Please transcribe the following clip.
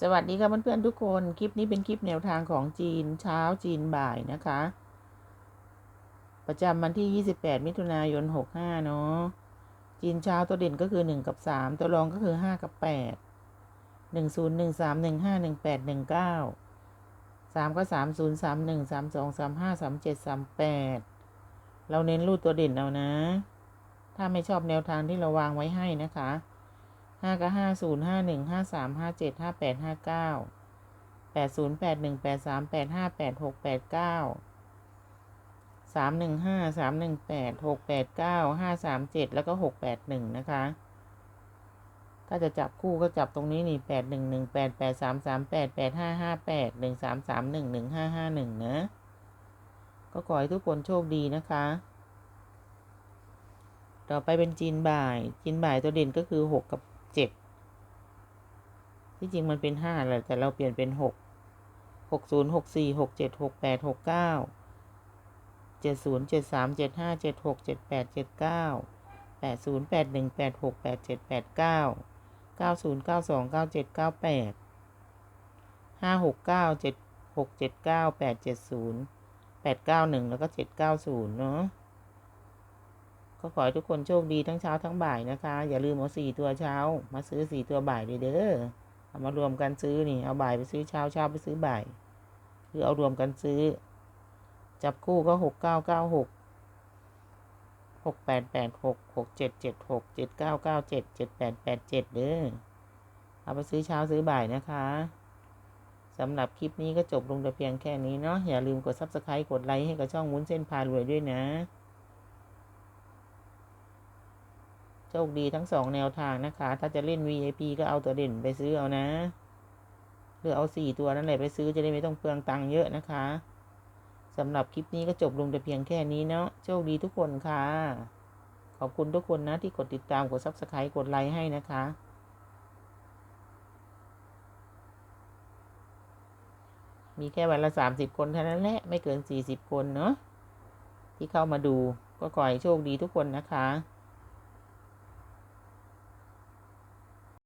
สวัสดีค่ะเพื่อนๆทุกคน คลิปนี้เป็นคลิปแนวทางของจีนเช้าจีนบ่ายนะคะ ประจำวันที่ 28 มิถุนายน 65 เนาะจีนเช้าตัวเด่นก็คือ 1 กับ 3 ตัวรองก็คือ 5 กับ 8 1 0 1 3 1 5 1 8 1 9 3 ก็ 3 0 3 1 3 2 3 5 3 7 3 8 เราเน้นรูดตัวเด่นเอานะ ถ้าไม่ชอบแนวทางที่เราวางไว้ให้นะคะ ห้าก็ห้าศูนย์ห้าหนึ่งห้าสามห้าเจ็ดห้าแปดห้าเก้าแปดศูนย์แปดหนึ่งแปดสามแปดห้าแปดหกแปดเก้าสามหนึ่งห้าสามหนึ่งแปดหกแปดเก้าห้าสามเจ็ดแล้วก็หกแปดหนึ่งนะคะถ้าจะจับคู่ก็จับตรงนี้นี่แปดหนึ่งหนึ่งแปดแปดสามสามแปดแปดห้าห้าแปดหนึ่งสามสามหนึ่งหนึ่งห้าห้าหนึ่งนะ ก็ขอให้ทุกคนโชคดีนะคะ ต่อไปเป็นจีนบ่าย จีนบ่ายตัวเด่นก็คือหกกับ เจ็ดที่จริงมันเป็นห้าแหละแต่เราเปลี่ยนเป็นหกหกศูนย์หกสี่หกเจ็ดหกแปดหกเก้าเจ็ดศูนย์เจ็ดสามเจ็ดห้าเจ็ดหกเจ็ดแปดเจ็ดเก้าแปดศูนย์แปดหนึ่งแปดหกแปดเจ็ดแปดเก้าเก้าศูนย์เก้าสองเก้าเจ็ดเก้าแปดห้าหกเก้าเจ็ดหกเจ็ดเก้าแปดเจ็ดศูนย์แปดเก้าหนึ่งแล้วก็เจ็ดเก้าศูนย์เนาะ ก็ขอให้ทุกคนโชคดีทั้งเช้าทั้งบ่ายนะคะ อย่าลืมเอาสี่ตัวเช้า มาซื้อสี่ตัวบ่ายเด้อเอามารวมกันซื้อนี่ เอาบ่ายไปซื้อเช้าเช้าไปซื้อบ่ายคือเอารวมกันซื้อ จับคู่ก็หกเก้าเก้าหกหกแปดแปดหกหกเจ็ดเจ็ดหกเจ็ดเก้าเก้าเจ็ดเจ็ดแปดแปดเจ็ดเด้อเอาไปซื้อเช้าซื้อบ่ายนะคะสำหรับคลิปนี้ก็จบลงแต่เพียงแค่นี้เนาะอย่าลืมกด subscribe กดไลค์ให้กับช่องวุ้นเส้นพารวยด้วยนะ โชคดีทั้งสองแนวทางนะคะ ถ้าจะเล่น VIP ก็เอาตัวเด่นไปซื้อเอานะหรือเอาสี่ตัวนั่นแหละไปซื้อจะได้ไม่ต้องเปลืองตังค์เยอะนะคะสำหรับคลิปนี้ก็จบลงแต่เพียงแค่นี้เนาะโชคดีทุกคนค่ะ ขอบคุณทุกคนนะที่กดติดตามกด Subscribe กดไลค์ให้นะคะ มีแค่วันละสามสิบคนเท่านั้นแหละไม่เกินสี่สิบคนเนาะที่เข้ามาดูก็ขอให้โชคดีทุกคนนะคะ